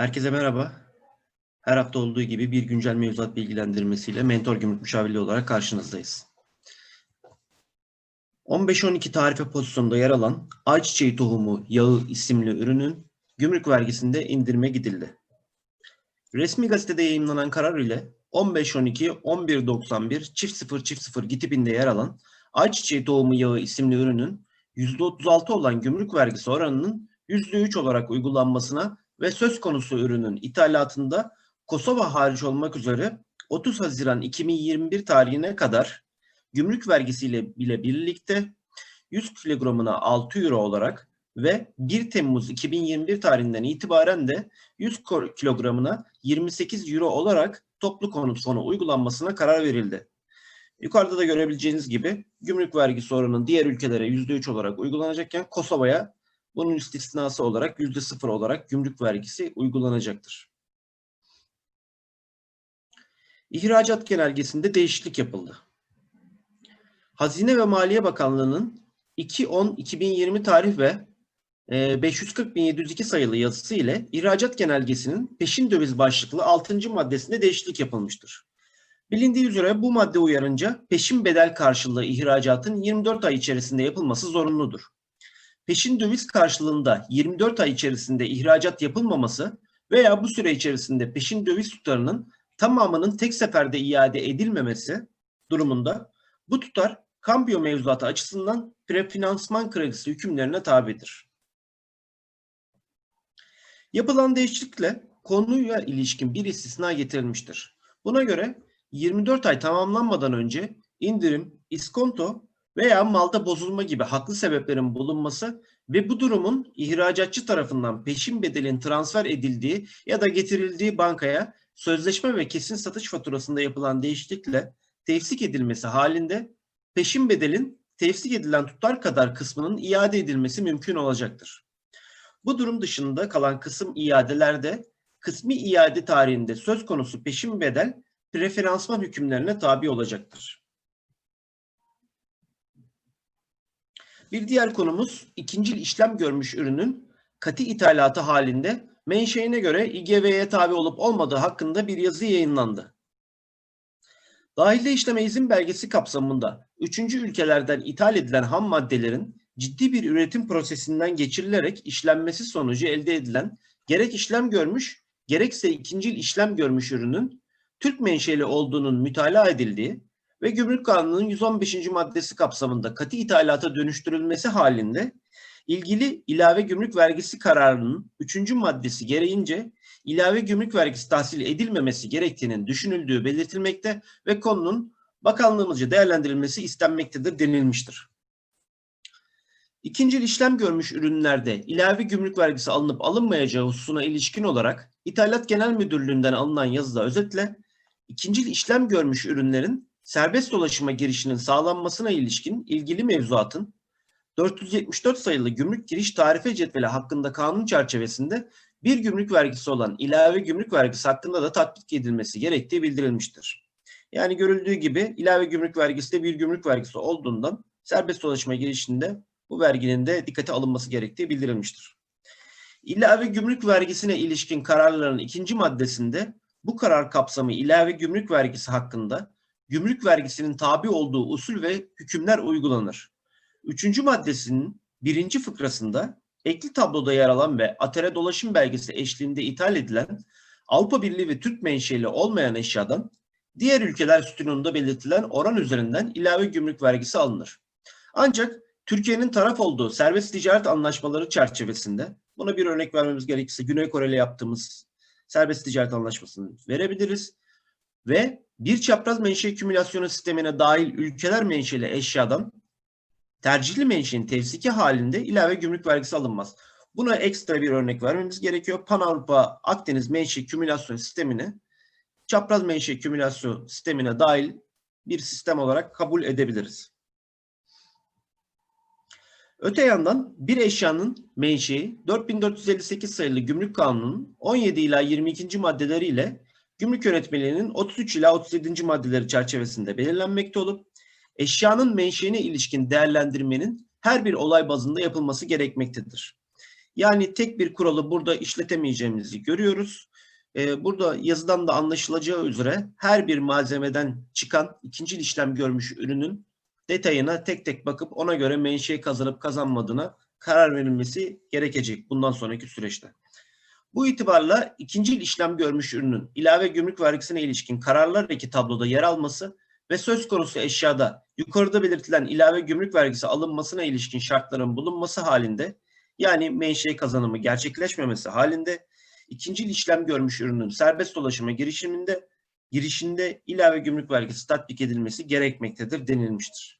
Herkese merhaba. Her hafta olduğu gibi bir güncel mevzuat bilgilendirmesiyle Mentor Gümrük Müşavirliği olarak karşınızdayız. 15-12 tarife pozisyonunda yer alan ayçiçeği tohumu yağı isimli ürünün gümrük vergisinde indirime gidildi. Resmi gazetede yayınlanan karar ile 15-12-11-91 çift 0 çift 0 gitipinde yer alan ayçiçeği tohumu yağı isimli ürünün %36 olan gümrük vergisi oranının %3 olarak uygulanmasına ve söz konusu ürünün ithalatında Kosova hariç olmak üzere 30 Haziran 2021 tarihine kadar gümrük vergisiyle bile birlikte 100 kilogramına 6 euro olarak ve 1 Temmuz 2021 tarihinden itibaren de 100 ko- kilogramına 28 euro olarak toplu konut fonu uygulanmasına karar verildi. Yukarıda da görebileceğiniz gibi gümrük vergisi oranının diğer ülkelere %3 olarak uygulanacakken Kosova'ya bunun istisnası olarak %0 olarak gümrük vergisi uygulanacaktır. İhracat genelgesinde değişiklik yapıldı. Hazine ve Maliye Bakanlığı'nın 2.10.2020 tarih ve e, 540.702 sayılı yazısı ile ihracat genelgesinin peşin döviz başlıklı 6. maddesinde değişiklik yapılmıştır. Bilindiği üzere bu madde uyarınca peşin bedel karşılığı ihracatın 24 ay içerisinde yapılması zorunludur. Peşin döviz karşılığında 24 ay içerisinde ihracat yapılmaması veya bu süre içerisinde peşin döviz tutarının tamamının tek seferde iade edilmemesi durumunda bu tutar kambiyo mevzuatı açısından prefinansman kredisi hükümlerine tabidir. Yapılan değişiklikle konuya ilişkin bir istisna getirilmiştir. Buna göre 24 ay tamamlanmadan önce indirim, iskonto veya malda bozulma gibi haklı sebeplerin bulunması ve bu durumun ihracatçı tarafından peşin bedelin transfer edildiği ya da getirildiği bankaya sözleşme ve kesin satış faturasında yapılan değişiklikle tefsik edilmesi halinde peşin bedelin tefsik edilen tutar kadar kısmının iade edilmesi mümkün olacaktır. Bu durum dışında kalan kısım iadelerde kısmi iade tarihinde söz konusu peşin bedel preferansman hükümlerine tabi olacaktır. Bir diğer konumuz ikincil işlem görmüş ürünün katı ithalatı halinde menşeine göre İGV'ye tabi olup olmadığı hakkında bir yazı yayınlandı. Dahilde işleme izin belgesi kapsamında üçüncü ülkelerden ithal edilen ham maddelerin ciddi bir üretim prosesinden geçirilerek işlenmesi sonucu elde edilen gerek işlem görmüş gerekse ikincil işlem görmüş ürünün Türk menşeli olduğunun mütalaa edildiği ve Gümrük Kanunu'nun 115. maddesi kapsamında katı ithalata dönüştürülmesi halinde ilgili ilave gümrük vergisi kararının 3. maddesi gereğince ilave gümrük vergisi tahsil edilmemesi gerektiğinin düşünüldüğü belirtilmekte ve konunun bakanlığımızca değerlendirilmesi istenmektedir denilmiştir. İkincil işlem görmüş ürünlerde ilave gümrük vergisi alınıp alınmayacağı hususuna ilişkin olarak İthalat Genel Müdürlüğü'nden alınan yazıda özetle ikincil işlem görmüş ürünlerin serbest dolaşıma girişinin sağlanmasına ilişkin ilgili mevzuatın 474 sayılı gümrük giriş tarife cetveli hakkında kanun çerçevesinde bir gümrük vergisi olan ilave gümrük vergisi hakkında da tatbik edilmesi gerektiği bildirilmiştir. Yani görüldüğü gibi ilave gümrük vergisi de bir gümrük vergisi olduğundan serbest dolaşıma girişinde bu verginin de dikkate alınması gerektiği bildirilmiştir. İlave gümrük vergisine ilişkin kararların ikinci maddesinde bu karar kapsamı ilave gümrük vergisi hakkında gümrük vergisinin tabi olduğu usul ve hükümler uygulanır. Üçüncü maddesinin birinci fıkrasında ekli tabloda yer alan ve atere dolaşım belgesi eşliğinde ithal edilen Avrupa Birliği ve Türk menşeli olmayan eşyadan diğer ülkeler sütununda belirtilen oran üzerinden ilave gümrük vergisi alınır. Ancak Türkiye'nin taraf olduğu serbest ticaret anlaşmaları çerçevesinde buna bir örnek vermemiz gerekirse Güney Kore ile yaptığımız serbest ticaret anlaşmasını verebiliriz. Ve bir çapraz menşe kümülasyonu sistemine dahil ülkeler menşeli eşyadan tercihli menşein tevsiki halinde ilave gümrük vergisi alınmaz. Buna ekstra bir örnek vermemiz gerekiyor. Pan Avrupa Akdeniz menşe kümülasyon sistemini çapraz menşe kümülasyon sistemine dahil bir sistem olarak kabul edebiliriz. Öte yandan bir eşyanın menşei 4458 sayılı Gümrük Kanunu'nun 17 ila 22. maddeleriyle Gümrük Yönetmeliğinin 33 ila 37. maddeleri çerçevesinde belirlenmekte olup eşyanın menşeine ilişkin değerlendirmenin her bir olay bazında yapılması gerekmektedir. Yani tek bir kuralı burada işletemeyeceğimizi görüyoruz. Ee, burada yazıdan da anlaşılacağı üzere her bir malzemeden çıkan ikinci işlem görmüş ürünün detayına tek tek bakıp ona göre menşe kazanıp kazanmadığına karar verilmesi gerekecek bundan sonraki süreçte. Bu itibarla ikinci işlem görmüş ürünün ilave gümrük vergisine ilişkin kararlar eki tabloda yer alması ve söz konusu eşyada yukarıda belirtilen ilave gümrük vergisi alınmasına ilişkin şartların bulunması halinde yani menşe kazanımı gerçekleşmemesi halinde ikinci işlem görmüş ürünün serbest dolaşıma girişiminde girişinde ilave gümrük vergisi tatbik edilmesi gerekmektedir denilmiştir.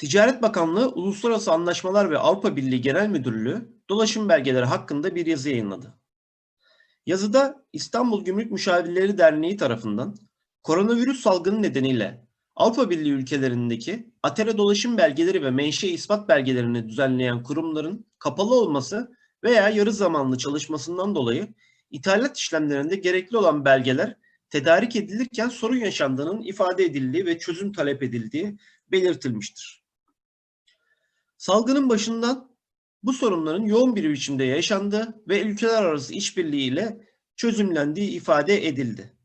Ticaret Bakanlığı Uluslararası Anlaşmalar ve Avrupa Birliği Genel Müdürlüğü dolaşım belgeleri hakkında bir yazı yayınladı. Yazıda İstanbul Gümrük Müşavirleri Derneği tarafından koronavirüs salgını nedeniyle Avrupa Birliği ülkelerindeki atera dolaşım belgeleri ve menşe ispat belgelerini düzenleyen kurumların kapalı olması veya yarı zamanlı çalışmasından dolayı ithalat işlemlerinde gerekli olan belgeler tedarik edilirken sorun yaşandığının ifade edildiği ve çözüm talep edildiği belirtilmiştir. Salgının başından bu sorunların yoğun bir biçimde yaşandığı ve ülkeler arası işbirliğiyle çözümlendiği ifade edildi.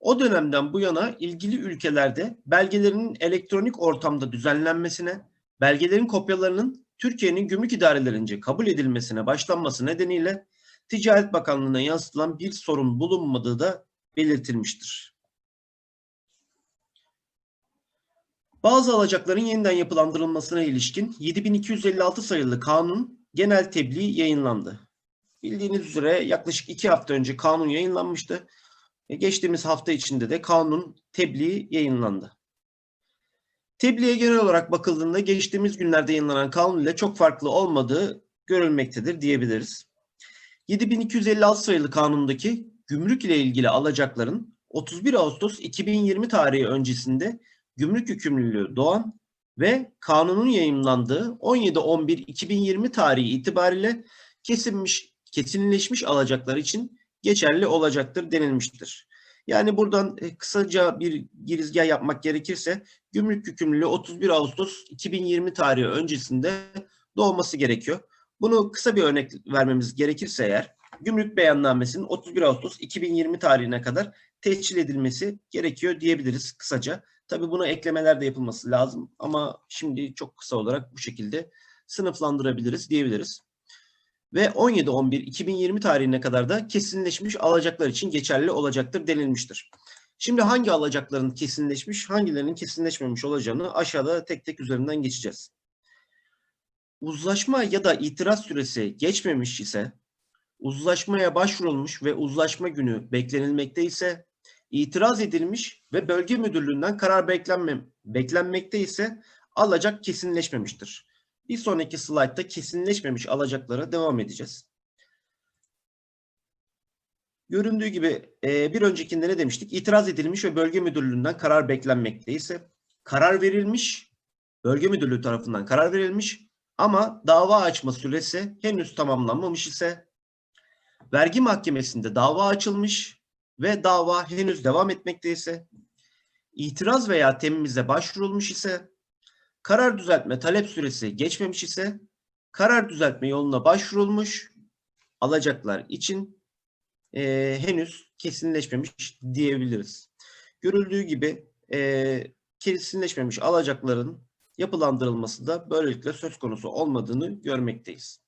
O dönemden bu yana ilgili ülkelerde belgelerinin elektronik ortamda düzenlenmesine, belgelerin kopyalarının Türkiye'nin gümrük idarelerince kabul edilmesine başlanması nedeniyle Ticaret Bakanlığı'na yansıtılan bir sorun bulunmadığı da belirtilmiştir. Bazı alacakların yeniden yapılandırılmasına ilişkin 7256 sayılı kanun genel tebliğ yayınlandı. Bildiğiniz üzere yaklaşık iki hafta önce kanun yayınlanmıştı. Geçtiğimiz hafta içinde de kanun tebliği yayınlandı. Tebliğe genel olarak bakıldığında geçtiğimiz günlerde yayınlanan kanun ile çok farklı olmadığı görülmektedir diyebiliriz. 7256 sayılı kanundaki gümrük ile ilgili alacakların 31 Ağustos 2020 tarihi öncesinde gümrük yükümlülüğü doğan ve kanunun yayınlandığı 17-11-2020 tarihi itibariyle kesinmiş, kesinleşmiş alacaklar için geçerli olacaktır denilmiştir. Yani buradan e, kısaca bir girizgah yapmak gerekirse gümrük yükümlülüğü 31 Ağustos 2020 tarihi öncesinde doğması gerekiyor. Bunu kısa bir örnek vermemiz gerekirse eğer gümrük beyannamesinin 31 Ağustos 2020 tarihine kadar tescil edilmesi gerekiyor diyebiliriz kısaca. Tabii buna eklemeler de yapılması lazım ama şimdi çok kısa olarak bu şekilde sınıflandırabiliriz diyebiliriz. Ve 17-11-2020 tarihine kadar da kesinleşmiş alacaklar için geçerli olacaktır denilmiştir. Şimdi hangi alacakların kesinleşmiş, hangilerinin kesinleşmemiş olacağını aşağıda tek tek üzerinden geçeceğiz. Uzlaşma ya da itiraz süresi geçmemiş ise, uzlaşmaya başvurulmuş ve uzlaşma günü beklenilmekte ise itiraz edilmiş ve bölge müdürlüğünden karar beklenme, beklenmekte ise alacak kesinleşmemiştir. Bir sonraki slaytta kesinleşmemiş alacaklara devam edeceğiz. Göründüğü gibi e, bir öncekinde ne demiştik? İtiraz edilmiş ve bölge müdürlüğünden karar beklenmekte ise karar verilmiş, bölge müdürlüğü tarafından karar verilmiş ama dava açma süresi henüz tamamlanmamış ise vergi mahkemesinde dava açılmış ve dava henüz devam etmekte ise, itiraz veya temimize başvurulmuş ise, karar düzeltme talep süresi geçmemiş ise, karar düzeltme yoluna başvurulmuş alacaklar için e, henüz kesinleşmemiş diyebiliriz. Görüldüğü gibi e, kesinleşmemiş alacakların yapılandırılması da böylelikle söz konusu olmadığını görmekteyiz.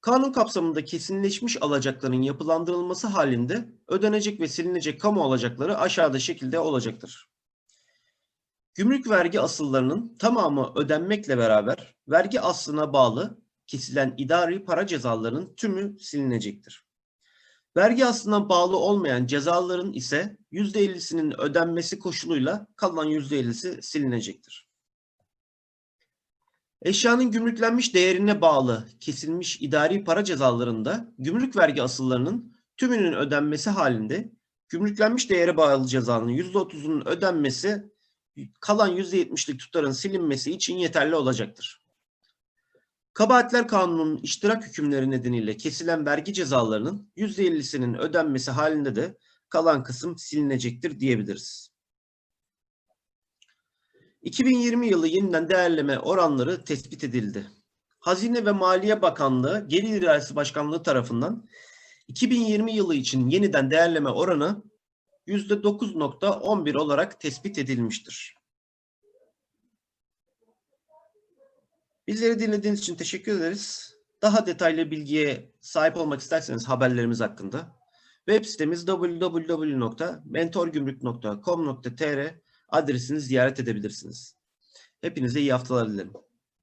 Kanun kapsamında kesinleşmiş alacakların yapılandırılması halinde ödenecek ve silinecek kamu alacakları aşağıda şekilde olacaktır. Gümrük vergi asıllarının tamamı ödenmekle beraber vergi aslına bağlı kesilen idari para cezalarının tümü silinecektir. Vergi aslına bağlı olmayan cezaların ise %50'sinin ödenmesi koşuluyla kalan %50'si silinecektir. Eşyanın gümrüklenmiş değerine bağlı kesilmiş idari para cezalarında gümrük vergi asıllarının tümünün ödenmesi halinde gümrüklenmiş değere bağlı cezanın %30'unun ödenmesi kalan %70'lik tutarın silinmesi için yeterli olacaktır. Kabahatler Kanunu'nun iştirak hükümleri nedeniyle kesilen vergi cezalarının %50'sinin ödenmesi halinde de kalan kısım silinecektir diyebiliriz. 2020 yılı yeniden değerleme oranları tespit edildi. Hazine ve Maliye Bakanlığı Gelir İdaresi Başkanlığı tarafından 2020 yılı için yeniden değerleme oranı %9.11 olarak tespit edilmiştir. Bizleri dinlediğiniz için teşekkür ederiz. Daha detaylı bilgiye sahip olmak isterseniz haberlerimiz hakkında web sitemiz www.mentorgümrük.com.tr adresini ziyaret edebilirsiniz. Hepinize iyi haftalar dilerim.